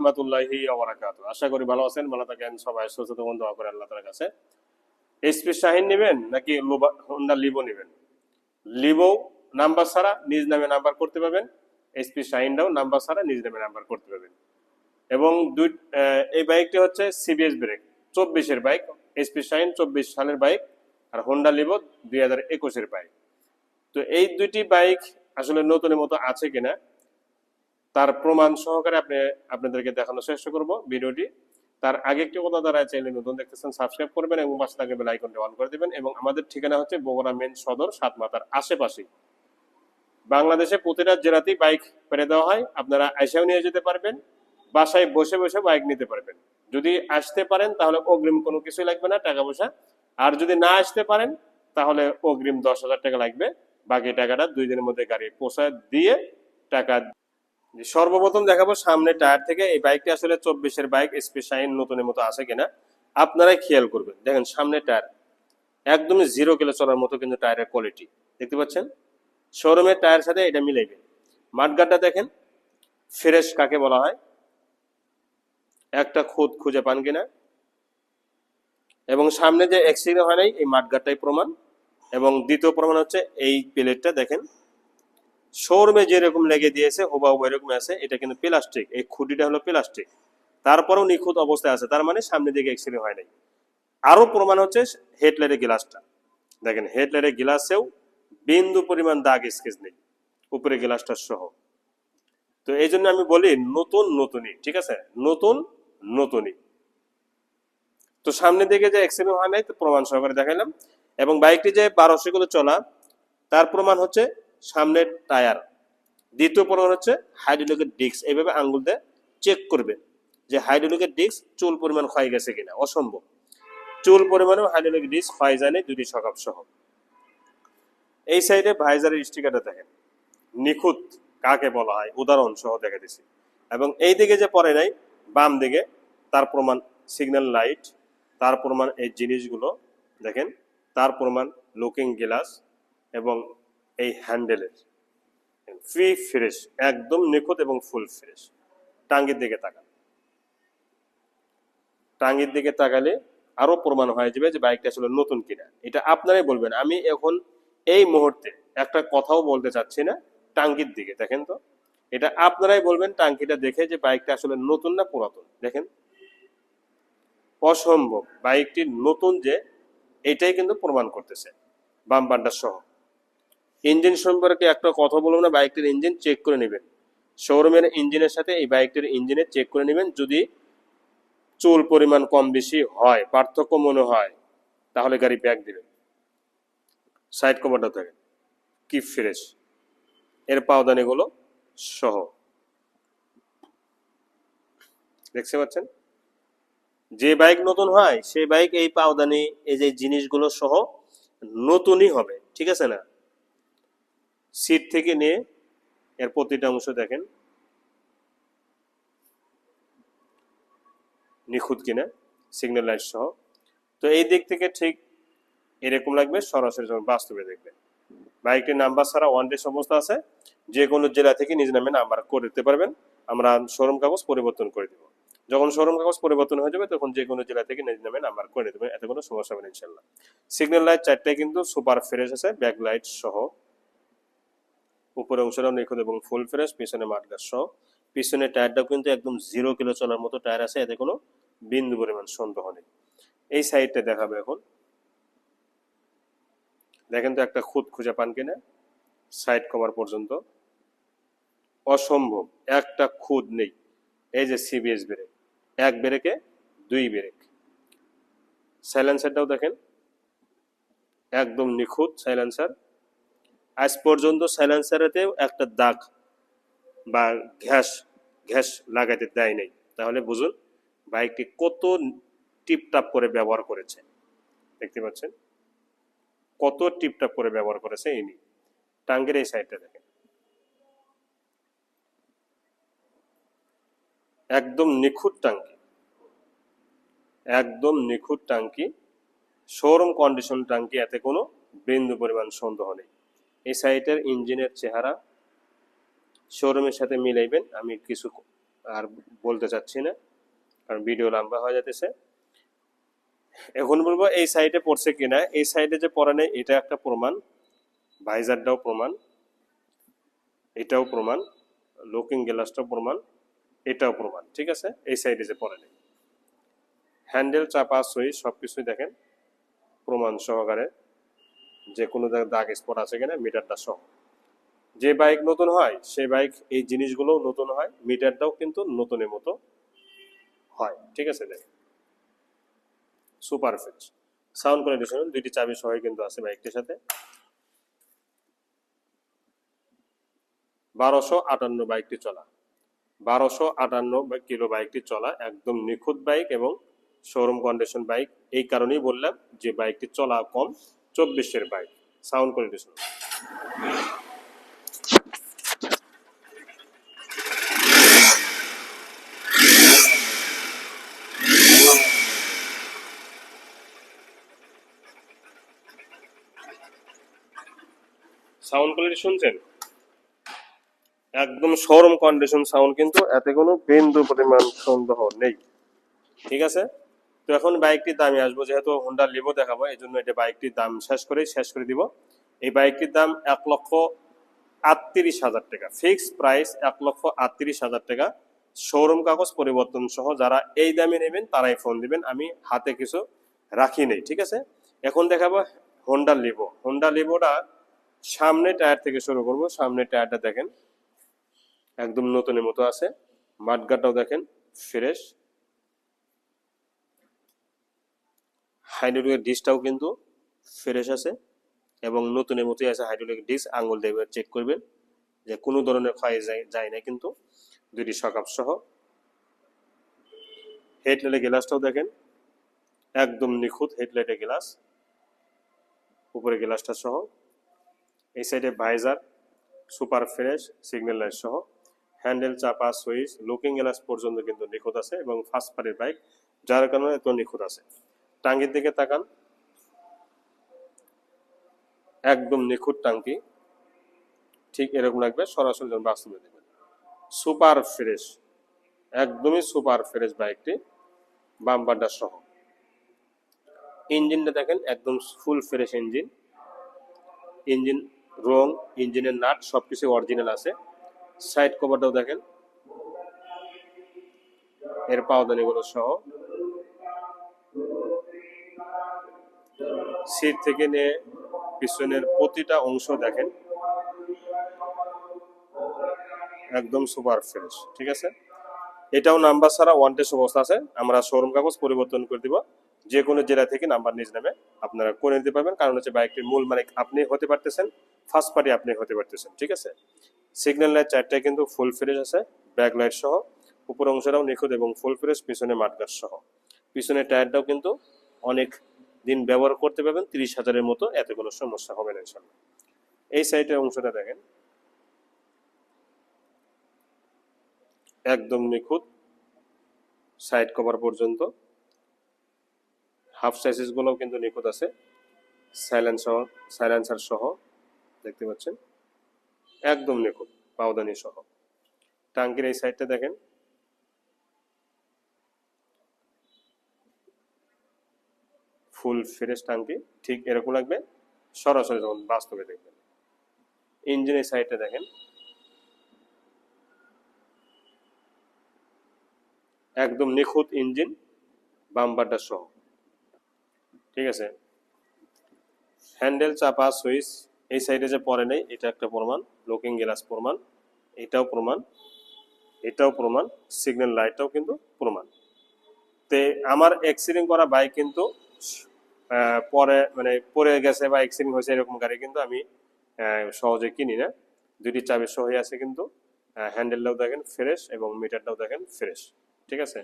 রহমতুল্লাহি ওবরাকাত আশা করি ভালো আছেন, ভালো থাকেন, সবাই সুস্থ থাকুন, দোয়া করে আল্লাহ তাআলার কাছে। এসপি শাহিন নেবেন নাকি লোবা- হোন্ডা লিভো নেবেন? লিভো নাম্বার ছাড়া নিজ নামে নাম্বার করতে পারবেন। এসপি শাহিনটাও নাম্বার ছাড়া নিজ নামে নাম্বার করতে পারবেন। এবং দুই এই বাইকটি হচ্ছে সিবিএস ব্রেক, চব্বিশের বাইক এসপি শাহিন চব্বিশ সালের বাইক আর হোন্ডা লিভো দুই হাজার একুশের বাইক। তো এই দুইটি বাইক আসলে নতুনের মতো আছে কিনা তার প্রমাণ সহকারে আপনি আপনাদেরকে দেখানোর চেষ্টা করব ভিডিওটি। তার আগে একটি কথা দ্বারা চ্যানেল নতুন দেখতেছেন, সাবস্ক্রাইব করবেন এবং পাশে থাকা বেল আইকনটি অন করে দিবেন এবং আমাদের ঠিকানা হচ্ছে বগুড়া মেন সদর সাত মাতার আশেপাশে। বাংলাদেশে প্রতিটা জেলাতেই বাইক পেরে দেওয়া হয়। আপনারা আইসাও নিয়ে যেতে পারবেন, বাসায় বসে বসে বাইক নিতে পারবেন। যদি আসতে পারেন তাহলে অগ্রিম কোনো কিছুই লাগবে না টাকা পয়সা আর যদি না আসতে পারেন তাহলে অগ্রিম দশ হাজার টাকা লাগবে। বাকি টাকাটা দুই দিনের মধ্যে গাড়ি পৌঁছায় দিয়ে টাকা সর্বপ্রথম দেখাবো সামনে টায়ার থেকে এই বাইকটি আসলে চব্বিশের বাইক স্পেশাইন নতুনের মতো আছে কিনা। আপনারাই খেয়াল করবেন। দেখেন সামনে টায়ার। একদমই জিরো কিলো চলার মতো কিন্তু টায়ারের কোয়ালিটি দেখতে পাচ্ছেন? শোরুমের টায়ার সাথে এটা মিলাইবে মাঠগাটটা দেখেন ফ্রেশ কাকে বলা হয়। একটা খুদ খুঁজে পান কিনা। এবং সামনে যে অ্যাক্সিডেন্ট হয় নাই, এই মাঠগাটটাই প্রমাণ। এবং দ্বিতীয় প্রমাণ হচ্ছে এই প্লেটটা দেখেন। শোরুমে যেরকম লেগে দিয়েছে, হুবাহু এরকম আছে, এটা কিন্তু প্লাস্টিক এই খুঁটিটা হলো প্লাস্টিক তারপরেও নিখুঁত অবস্থায় আছে, তার মানে সামনের দিকে অ্যাক্সিডেন্ট হয় নাই। আরও প্রমাণ হচ্ছে হেডলাইটের গ্লাসটা। দেখেন, হেডলাইটের গ্লাসেও বিন্দু পরিমাণ দাগ স্কেচ নেই, উপরে গ্লাসটা সহ। তো এই জন্য আমি বলি, নতুন নতুনই, ঠিক আছে? নতুন নতুনই। তো সামনের দিকে যে অ্যাক্সিডেন্ট হয় নাই, তো প্রমাণ সহকারে দেখাইলাম। এবং বাইকটি যে বারোশো কিলো চলা, তার প্রমাণ হচ্ছে সামনের টায়ার। দ্বিতীয় প্রমাণ হচ্ছে হাইড্রোলিকের ডিস্ক। এইভাবে আঙ্গুল দিয়ে চেক করবে যে হাইড্রোলিকের ডিস্ক চুল পরিমাণ ক্ষয় গেছে কিনা। অসম্ভব। চুল পরিমাণেও হাইড্রোলিক ডিস্ক ক্ষয় যায়নি দুটি সকাপ সহ। এই সাইডে ভাইজারের স্টিকারটা দেখেন। নিখুঁত কাকে বলা হয়, উদাহরণ সহ দেখা দিছি। এবং এই দিকে যে পড়ে নাই, বাম দিকে তার প্রমাণ সিগন্যাল লাইট তার প্রমাণ এই জিনিসগুলো দেখেন। তার প্রমাণ লুকিং গ্লাস এবং এই হ্যান্ডেলের। ফ্রি ফ্রেশ, একদম নিখুঁত এবং ফুল ফ্রেশ। টাঙ্গির দিকে তাকান। টাঙ্গির দিকে তাকালে আরও প্রমাণ হয়ে যাবে যে বাইকটা আসলে নতুন কিনা। এটা আপনারাই বলবেন। আমি এখন এই মুহূর্তে একটা কথাও বলতে চাচ্ছি না। টাঙ্গির দিকে, দেখেন তো। এটা আপনারাই বলবেন টাঙ্কিটা দেখে যে বাইকটা আসলে নতুন না পুরাতন। দেখেন। অসম্ভব। বাইকটি নতুন যে, এটাই কিন্তু প্রমাণ করতেছে। বাম্পারটা সহ। ইঞ্জিন সম্পর্কে একটা কথা বলব না, বাইকটির ইঞ্জিন চেক করে নেবেন। শোরুমের ইঞ্জিনের সাথে এই বাইকটির ইঞ্জিনে চেক করে নেবেন, যদি চুল পরিমাণ কম বেশি হয়, পার্থক্য মনে হয়, তাহলে গাড়ি ব্যাক দিবেন। সাইড কভারটা থাকে কি ফ্রেশ এর পাওদানিগুলো সহ। দেখতে পাচ্ছেন? যে বাইক নতুন হয় সেই বাইক এই পাওদানি, এই যে জিনিসগুলো সহ নতুনই হবে, ঠিক আছে না? সিট থেকে নিয়ে এর প্রতিটা অংশ দেখেন। নিখুঁত কিনা সিগন্যাল লাইট সহ। তো এই দিক থেকে ঠিক এরকম লাগবে, সরাসরি যখন বাস্তবে দেখবে বাইকটির নাম্বার ছাড়া ওয়ান ডে সমস্ত আছে যে কোনো জেলা থেকে নিজ নামে নাম্বার করে দিতে পারবেন। আমরা শোরুম কাগজ পরিবর্তন করে দেবো। যখন শোরুম কাগজ পরিবর্তন হয়ে যাবে, তখন যে কোনো জেলা থেকে নিজ নামে নাম্বার করে দেবেন, এতে কোনো সমস্যা হবে না ইনশাল্লাহ সিগন্যাল লাইট চারটায় কিন্তু সুপার ফ্রেশ আছে ব্যাক লাইট সহ। উপরে অংশটাও নিখুঁত এবং ফুল ফ্রেশ পিছনে মাঠগাছ সহ। পিছনে টায়ারটাও কিন্তু একদম জিরো কিলো চলার মতো টায়ার আছে, এতে কোনো বিন্দু পরিমাণ সন্দেহ নেই। এই সাইডটা দেখাবে এখন। দেখেন তো একটা খুদ খুঁজে পান কিনা সাইড কভার পর্যন্ত। অসম্ভব, একটা খুদ নেই। এই যে সিবিএস ব্রেক এক ব্রেকে দুই ব্রেক সাইলেন্সারটাও দেখেন, একদম নিখুঁত সাইলেন্সার আজ পর্যন্ত সাইলেন্সারেতেও একটা দাগ বা ঘ্যাস ঘ্যাস লাগাতে দেয় নাই। তাহলে বুঝুন, বাইকটি কত টিপটাপ করে ব্যবহার করেছে। দেখতে পাচ্ছেন? কত টিপটাপ করে ব্যবহার করেছে ইনি। টাঙ্গের এই সাইডটা দেখেন। একদম নিখুঁত টাঙ্কি। একদম নিখুঁত টাঙ্কি। শোরুম কন্ডিশন টাঙ্কি, এতে কোনো বিন্দু পরিমাণ সন্দেহ নেই। এই সাইটের ইঞ্জিনের চেহারা শোরুমের সাথে মিলাইবেন, আমি কিছু আর বলতে চাচ্ছি না, কারণ ভিডিও লম্বা হয়ে যাতেছে এখন বলব এই সাইডে পড়ছে কিনা, এই সাইডে যে পড়ে নেই, এটা একটা প্রমাণ, ভাইজারটাও প্রমাণ, এটাও প্রমাণ, লুকিং গ্লাসটাও প্রমাণ, এটাও প্রমাণ, ঠিক আছে? এই সাইডে যে পড়ে নেই। হ্যান্ডেল, চাপা সুইচ সব কিছুই দেখেন, প্রমাণ সহকারে। যে কোনো জায়গায় দাগ স্পট আছে কিনা মিটারটা সহ। যে বাইক নতুন হয়, সেই বাইক এই জিনিসগুলোও নতুন হয় মিটারটাও কিন্তু নতুনের মতো হয়। ঠিক আছে, দেখেন। সুপার ফিক্স সাউন্ড শুনুন দুইটি চাবি সহ কিন্তু আছে বাইকটির সাথে। বারোশো আটান্ন বাইকটি চলা। বারোশো আটান্ন কিলো বাইকটি চলা একদম নিখুঁত বাইক এবং শোরুম কন্ডিশন বাইক এই কারণেই বললাম যে বাইকটি চলা কম। চব্বিশের বাইক, সাউন্ড কোয়ালিটি শুনুন। সাউন্ড কোয়ালিটি শুনছেন? একদম সরম কন্ডিশন সাউন্ড, কিন্তু এতে কোনো বিন্দু পরিমাণ সন্দেহ নেই। ঠিক আছে? তো এখন বাইকটির দামে আসব, যেহেতু হোন্ডা লিভো দেখাবো এই জন্য এটা বাইকটির দাম শেষ করে শেষ করে দিব। এই বাইকটির দাম এক লক্ষ আটত্রিশ হাজার টাকা। ফিক্স প্রাইস এক লক্ষ আটত্রিশ হাজার টাকা। শোরুম কাগজ পরিবর্তন সহ যারা এই দামে নেবেন, তারাই ফোন দিবেন। আমি হাতে কিছু রাখি নেই, ঠিক আছে? এখন দেখাবো হোন্ডা লিভো হোন্ডা লিভোটা সামনে টায়ার থেকে শুরু করব। সামনে টায়ারটা দেখেন, একদম নতুনের মতো আছে। মাঠগাটাও দেখেন ফ্রেশ হাইড্রোলিকের ডিসটাও কিন্তু ফ্রেশ আছে এবং নতুনের মতোই আছে হাইড্রোলিক ডিস আঙুল দিয়ে চেক করবেন যে কোনো ধরনের ক্ষয় যায় যায় না কিন্তু। দুটি সকাপ সহ। হেডলাইটের গ্লাসটাও দেখেন। একদম নিখুঁত হেডলাইটের গ্লাস উপরে গ্লাসটা সহ। এই সাইডে visor super fresh signal light সহ। হ্যান্ডেল চাপা সুইচ লুকিং গ্লাস পর্যন্ত কিন্তু নিখুঁত আছে এবং ফার্স্ট পার্টির বাইক যার কারণে এত নিখুঁত আছে। টাঙ্গির দিকে তাকান। একদম নিখুঁত টাঙ্কি। ঠিক এরকম লাগবে, সরাসরি যখন বাস্তবে দেবেন সুপার ফ্রেশ, একদমই সুপার ফ্রেশ বাইকটি, বাম্পারটা সহ। ইঞ্জিনটা দেখেন, একদম ফুল ফ্রেশ ইঞ্জিন। ইঞ্জিন রং, ইঞ্জিনের নাট, সবকিছু অরিজিনাল আছে। সাইড কভারটাও দেখেন। এর পাওদানিগুলো সহ। সিট থেকে নিয়ে পিছনের প্রতিটা অংশ দেখেন। একদম সুপার ফ্রেশ, ঠিক আছে? এটাও নাম্বার ছাড়া ওয়ান টেস্ট অবস্থা আছে। আমরা শোরুম কাগজ পরিবর্তন করে দিব। যে কোনো জেলা থেকে নাম্বার নিজ নেবে আপনারা করে নিতে পারবেন। কারণ হচ্ছে বাইকটির মূল মালিক আপনি হতে পারতেছেন ফার্স্ট পার্টি আপনি হতে পারতেছেন, ঠিক আছে? সিগন্যাল লাইট চারটায় কিন্তু ফুল ফ্রেশ আছে ব্যাক লাইট সহ। উপর অংশটাও নিখুঁত এবং ফুল ফ্রেশ পিছনে মাঠগাছ সহ। পিছনের টায়ারটাও কিন্তু অনেক দিন ব্যবহার করতে পারবেন, তিরিশ হাজারের মতো, এতে কোনো সমস্যা হবে না ইনশাল্লাহ এই সাইডের অংশটা দেখেন। একদম নিখুঁত সাইড কভার পর্যন্ত। হাফ সাইজেস গুলোও কিন্তু নিখুঁত আছে। সাইলেন্সার সহ, দেখতে পাচ্ছেন? একদম নিখুঁত পাওদানি সহ। টাঙ্কির এই সাইডটা দেখেন। ফুল ফ্রেশ টাঙ্কি, ঠিক এরকম লাগবে। সরাসরি যখন বাস্তবে দেখবেন। ইঞ্জিনের সাইডটা দেখেন। একদম নিখুঁত ইঞ্জিন, বাম্পারটা সহ। ঠিক আছে? হ্যান্ডেল, চাপা, সুইচ, এই সাইডে যে পরে নেই, এটা একটা প্রমাণ। লুকিং গ্লাস প্রমাণ। এটাও প্রমাণ। এটাও প্রমাণ। সিগন্যাল লাইটটাও কিন্তু প্রমাণ। তে আমার অ্যাক্সিডেন্ট করা বাইক কিন্তু পরে মানে পরে গেছে বা অ্যাক্সিডেন্ট হয়েছে এরকম গাড়ি কিন্তু আমি সহজে কিনি না। দুটি চাবি সহই আছে কিন্তু হ্যান্ডেলটাও দেখেন ফ্রেশ এবং মিটারটাও দেখেন ফ্রেশ ঠিক আছে?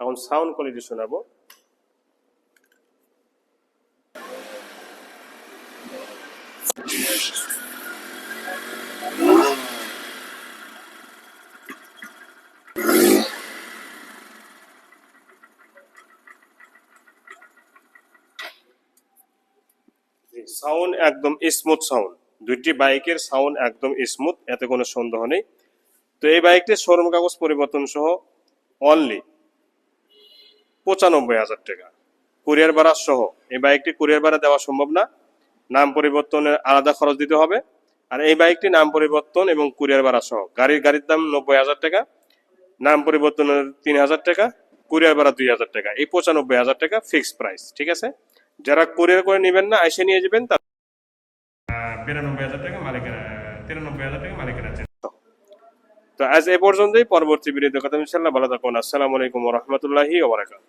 এখন সাউন্ড কোয়ালিটি শোনাবো। সাউন্ড একদম স্মুথ সাউন্ড। দুইটি বাইকের সাউন্ড একদম স্মুথ এতে কোনো সন্দেহ নেই। তো এই বাইকটির শোরুম কাগজ পরিবর্তন সহ অনলি পঁচানব্বই হাজার টাকা। কুরিয়ার ভাড়া সহ, এই বাইকটি কুরিয়ার ভাড়া দেওয়া সম্ভব না। নাম পরিবর্তনের আলাদা খরচ দিতে হবে। আর এই বাইকটি নাম পরিবর্তন এবং কুরিয়ার ভাড়া সহ, গাড়ির গাড়ির দাম নব্বই হাজার টাকা, নাম পরিবর্তনের তিন হাজার টাকা, কুরিয়ার ভাড়া দুই হাজার টাকা। এই পঁচানব্বই হাজার টাকা ফিক্সড প্রাইস ঠিক আছে? যারা কুরিয়ার করে নেবেন না এসে নিয়ে যাবেন তার বিরানব্বই হাজার টাকা মালিকের তিরানব্বই হাজার টাকা মালিকের তো আজ এ পর্যন্তই পরবর্তী বিরোধী কথা ইনশাল্লাহ ভালো থাকুন। আসসালামু আলাইকুম রহমতুল্লাহি ওবরাকাত